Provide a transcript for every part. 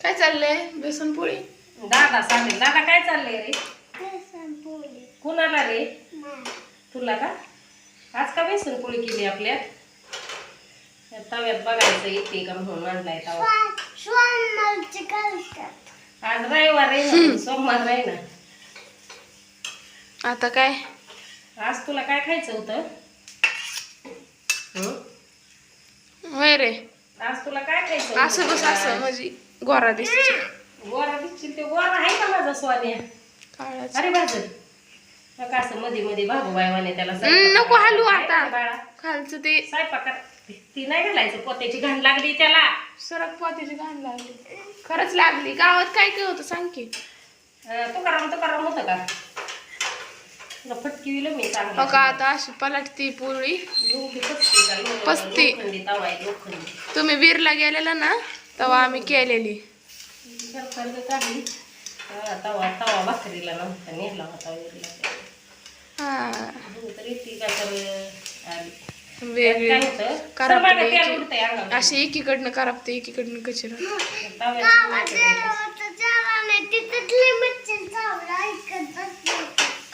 काय चाललंय? बेसन पोळी? दादा सांगेल. दादा काय चाललंय रे? कुणाला रे? तुला का? आज का बेसन पोळी केली आपल्या या तव्यात बघायचं येते का म्हणून आणलाय तवा. आज रविवार आहे ना सोमवार आहे ना. आता काय? आज तुला काय खायचं होतं? हं? वय रे. आज तुला काय खायचं? असं बस असं म्हणजे. गोरा दिसतो. गोरा दिसशील ते गोरा आहे का माझा स्वान्या काळाच. अरे नका असं मध्ये मध्ये बाबू बायवाने त्याला हम्म, नको हलवू काय आता. बाळा? खालचं ते स्वयंपाकात ती नाही घालायचं पोत्याची घाण लागली त्याला. सरक पातीची घाण लागली. खरंच लागली. गावात काय काय होतं सांग की. अं, तुकाराम तुकाराम होतं का? तुला फटकी विलं मी चांगली. हो का आता अशी पलटती पोळी का? लोखंडी तवा आहे लोखंडी. तुम्ही बीरला गेलेला ना तवा आम्ही केलेली. काढली तवा तवा भाकरीला नव्हता नेला होता वेगळी होतं? अशी एकीकडनं करापते एकीकडनं कचरा तव्यात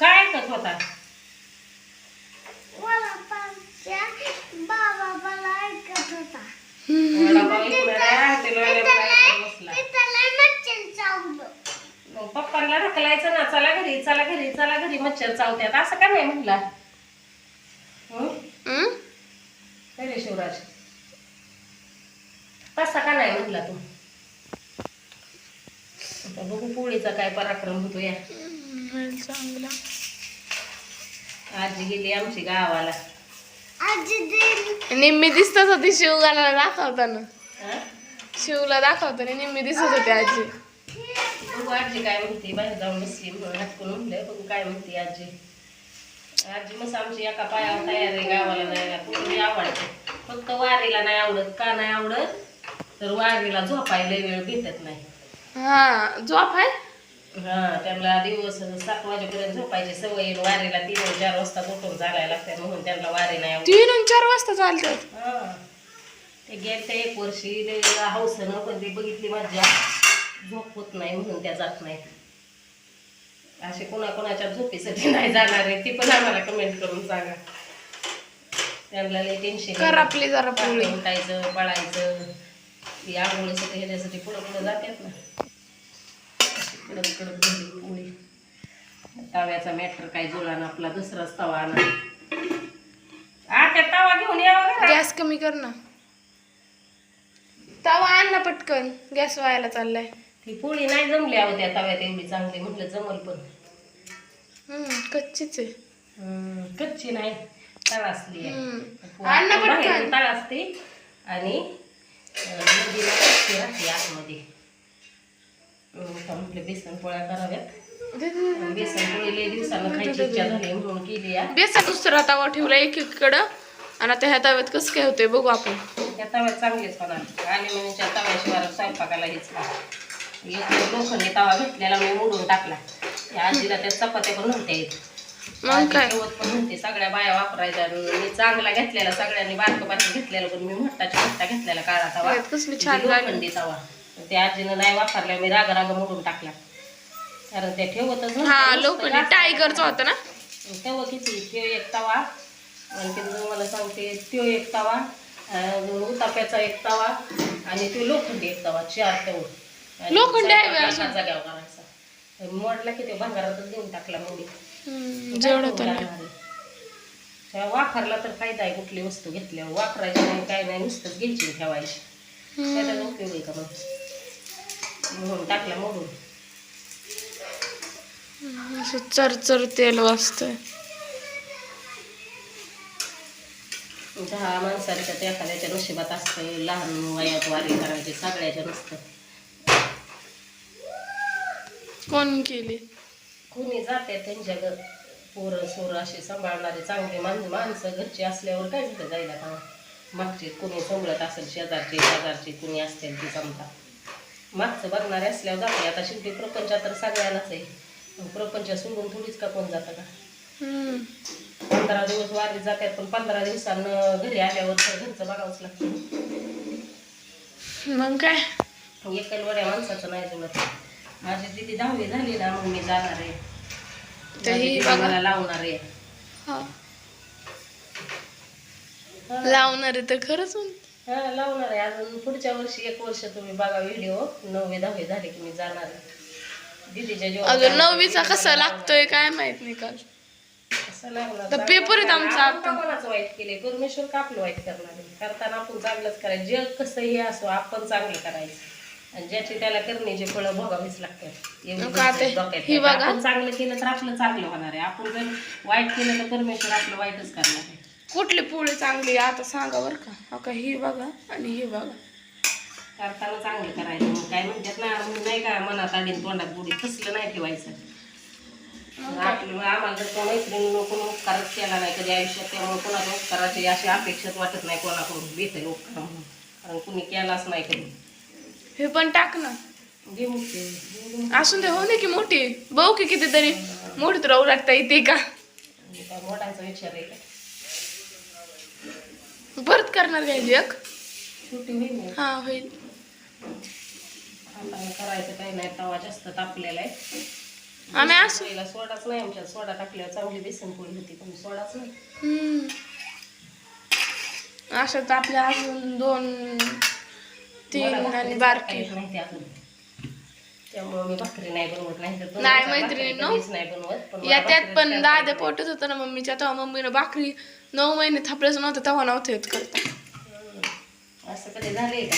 काय ऐकत होता बाबा मला ऐकत होता. मग पप्पांना ढकलायचं ना चला घरी चला घरी चला घरी मच्छर चावत्यात. असं का नाही? काय रे शिवराज? तसा का नाही म्हणला तू? बघू पोळीचा काय पराक्रम होतो या. चांगला. आजी गेली आमची गावाला. निम्मी दिसतच होती शिवगाला दाखवताना. हं? शिवला दाखवताना निम्मी दिसत होती आजी. आजी काय म्हणते बाहेर जाऊन बसली म्हणून बघू काय म्हणते आजी. आजी मस्त आमची एका पायावर तयार आहे गावाला जायला कुठे आवडते. फक्त वारीला नाही आवडत का नाही आवडत? तर वारीला झोपायला वेळ भेटत नाही. हा झोप आहे? हा त्यांना दिवस सात वाजेपर्यंत झोपायची सवय आहे. वारीला तीन चार वाजता उठून चालायला लागतात म्हणून त्यांना वारी नाही आवडत. तीन आणि चार वाजता चालतात. हा. ते गेल्या एक वर्षी लय हौसनं पण ती बघितली मज्जा झोप होत नाही म्हणून त्या जात नाही. असे कोणाकोणाच्या झोपीसाठी नाही जाणार आहे. ती पण आम्हाला कमेंट करून सांगा. त्यांना लय टेन्शन करापली जरा पोळी उठायचं पळायचं. ती आंघोळीसाठी ह्याच्यासाठी पुढं पुढं जातात ना. कडक कडक झाली पोळी तव्याचा मॅटर काय जुळा ना आपला दुसराच तवा आणा. तवा घेऊन यावा घरात. गॅस कमी कर ना. तवा आण ना पटकन. गॅस व्हायला चाललाय. ती पोळी नाही जमली अहो त्या तव्यात एवढी चांगली म्हटलं जमल पण. हम्म कच्चीच आहे. हम्म, कच्ची नाही. तळासली आहे. हम्म. आण ना पटकन. तळासते आणि अं, नदीला कच्ची राहते आतमध्ये. म्हटलं बेसन पोळ्या कराव्यात. बेसन पोळी दिवसानं खायची इच्छा झाली म्हणून केली या बेसन दुसरा तवा ठेवला एकीकडं. आणि आता ह्या तव्यात कसं काय होतंय बघू आपण. त्या तव्यात चांगलेच होणार. अॅल्युमिनियमच्या तव्याशिवाय स्वयंपाकाला हेच एक लोखंडी तवा घेतलेला मी मोडून टाकला. त्या आजीला त्या चपात्या पण नव्हत्या येत. मग काय? पण म्हणते सगळ्या बाया वापरायच्या. आणि मी चांगला घेतलेला सगळ्यांनी बारकं बारकं घेतलेलं पण मी मोठाच्या मोठा घेतलेला काळा तवा. कसली छान. लोखंडी तवा. त्या आजीनं नाही वापरल्या मी राग राग मोडून टाकला. कारण त्या ठेवतच. हा लोखंडी टायगरचा होता ना? तेव्हा किती? त्यो एक तवा. आणखी मला सांगते त्यो एक तवा. उताप्याचा एक तवा. आणि तो लोखंडी एक तवा चार तव. लोखंडी आहे मोडला की ते भांगारातच देऊन टाकला त्या वापरला तर फायदा आहे कुठली वस्तू घेतल्यावर वापरायची नाही काय नाही नुसतंच घ्यायची ठेवायची. त्याचा उपयोग आहे का मग? म्हणून टाकला असं चरचर तेल वाजतंय. दहा माणसांच्या त्या एखाद्याच्या नशिबात असतं लहान वयात वारी करायची सगळ्याच्या नसतं कोण केली? कोणी जाते त्यांच्या घर पोरं सोरं असे सांभाळणारे चांगले मान माणसं घरची असल्यावर काय झालं जायला का मागचे कोणी सांभाळत असेल शेजारचे शेजारचे कोणी असतील ते समजा. मागचं बघणारे असल्यावर जाते आता शेवटी प्रपंच तर सगळ्यांनाच आहे. प्रपंच सोडून थोडीच का कोण जातं का. पंधरा दिवस वारीत जातात पण पंधरा दिवसानं घरी आल्यावर तर घरचं बघावंच लागतं. मग काय? एकलवड्या माणसाचं नाही जुळत माझी दिदी दहावी झाली ना मग मी जाणार आहे. तर. मला लावणार आहे. हा. लावणार आहे तर खरंच म्हण हा लावणार आहे. अजून पुढच्या वर्षी एक वर्ष तुम्ही बघा व्हिडिओ नववी दहावी झाली की मी जाणार आहे. दिदीच्या अजून. नववीचा कसा लागतोय काय माहीत निकाल असं लागलं तर पेपर आहेत आमचा आता. कोणाचं वाईट केले. परमेश्वर का आपलं वाईट करणार आहे? करताना आपण चांगलंच करायचं. जग कसंही असो आपण चांगलं करायचं. आणि ज्याची त्याला करण्याची फळं भोगावीच लागतात. एवढी नका गोष्ट ते. डोक्यात ही ठेवा. बघा. आपण चांगलं केलं तर आपलं चांगलं होणार आहे. आपण जर वाईट केलं तर परमेश्वर आपलं वाईटच करणार आहे. कुठली पोळी चांगली आता सांगा बरं का. हो का ही बघा आणि ही बघा. करताना चांगलं करायचं मग. काय म्हणतात ना मग नाही का मनात आडीन तोंडात बुडी तसलं नाही ठेवायचं. आपलं आम्हाला कोण मैत्रिणी कोण उपकारच केला नाही कधी आयुष्यात त्यामुळे कोणाच्या उपकाराची अशी अपेक्षाच वाटत नाही कोणाकडून. भेटेल उपकार म्हणून. कारण कुणी केलाच नाही कधी. हे पण टाक ना. मुक्ती. असून ते हो ना की मोठी. बघू की कितीतरी मोठी तर लागता येते का? काय मोठ्यांचा विचार आहे का? परत करणार काय एक छोटी होईल नाही हा होईल आता करायचं काही नाही तवा जास्त तापलेला आहे आम्ही असं पहिला सोडाच नाही आमच्यात सोडा टाकल्यावर चांगली बेसन पोळी होती पण सोडाच नाही हम्म. असं तर आपल्या अजून दोन तीन मला आणि भाकरीच बारकी करता येत नाही ते अजून त्यामुळे मी भाकरी नाही बनवत नाही तर नाही, भाकरी मैत्रिणींनो. कधीच नाही बनवत पण मला या त्यात भाकरीच पण दादा येत पोटत होतं ना मम्मीच्या तेव्हा मम्मीनं भाकरी नऊ महिने थापल्याचं नव्हतं तेव्हा नव्हतं येत करता. असं कधी झालंय का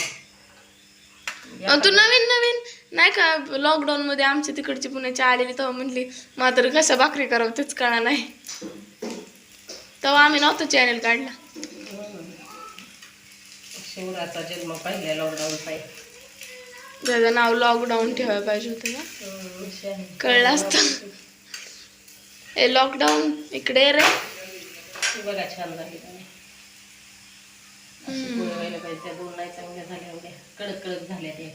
आणि तू नवीन नवीन नाही का लॉकडाऊन मध्ये आमच्या तिकडची पुण्याची आलेली तेव्हा म्हणली मात्र कशा भाकरी करावं तेच कळा नाही. तेव्हा आम्ही नव्हतं चॅनल काढला. शिवराचा जन्म पहिल्या लॉकडाऊन पाहिजे त्याचं नाव लॉकडाऊन ठेवायला पाहिजे होतं ना? कळलं असतं. हे लॉकडाऊन इकडे रे. बघा छान झाली त्याने. अशी पोळी व्हायला पाहिजे त्या दोन नाही चांगल्या झाल्या कडक कडक झाल्या त्या.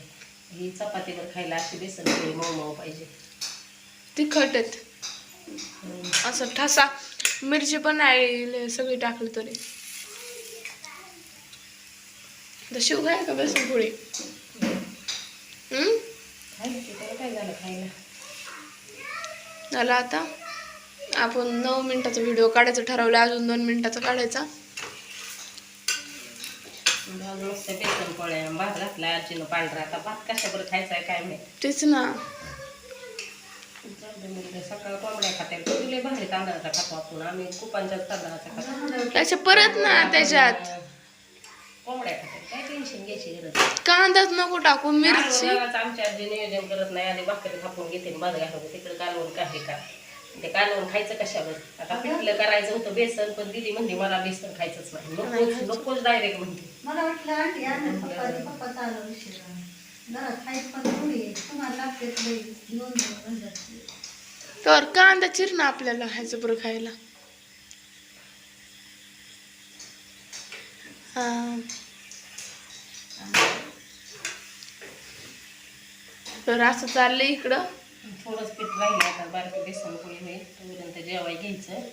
ही चपातीवर खायला अशी बेसन पोळी मऊ मऊ पाहिजे. असं ठसा. मिरची पण सगळी टाकली तरी. तर शिव काय का बेसन पोळी? काय झालं खायला? झालं आता? आपण नऊ मिनिटाचा व्हिडिओ काढायचं ठरवलं अजून दोन मिनिटाचा काढायचा. बेसन पोळ्या भात घातला आजीनं पांढरा आता भात कशाबरोबर खायचा काय माहिती? तेच ना. सकाळ कोंबड्या खात्या तुले भारी तांदळाचा खातो आपण आम्ही कुपांच्या तांदळाचा खातो. त्याच्या परत ना त्याच्यात. कोंबड्या खात्या काय टेन्शन घ्यायची गरज? नाही. कांदाच नको टाकू मिरची. आमच्या आजी नियोजन करत नाही आधी भाकरी थापून घेते आणि भात घालून तिकडे कालवून काही का? ते कालवून खायचं कशावर? आता पिठलं करायचं होतं बेसन पण दिदी म्हणली मला बेसन खायचंच नाही. नकोच नकोच डायरेक्ट म्हणते मला वाटलं आंटी आणि पप्पाची पप्पा चालू उशिरा. घरात खायचं पण थोडी आहे. तुम्हाला लागते लई दोन दोन वाजतात. तर कांदा चिर ना आपल्याला ह्याचं बरं खायला? हा. तर असं चाललंय इकडं. थोडंच पीठ राहिले आता बारकी बेसन पोळी होईल. तोपर्यंत जेवाय घ्यायचं.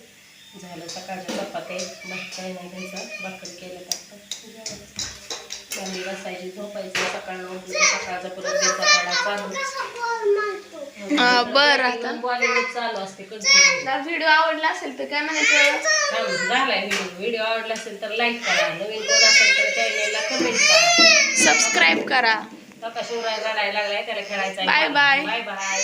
झालं सकाळच्या चपात्या भात काही नाही घ्यायचा. भाकरी केलं जेवायचं. भांडी बसायची झोपायचं. सकाळ सकाळचा परत बेचा काढा चालू. हा, बरं आता. बॉलिवूड चालू असते कंटिन्यू व्हिडिओ आवडला असेल तर काय म्हणायचं? झालाय व्हिडिओ व्हिडिओ आवडला असेल तर लाईक करा. नवीन कोण असेल तर चॅनेलला कमेंट करा. सबस्क्राईब करा. आता शिवराय रडायला लागलाय त्याला खेळायचा Bye bye. Bye bye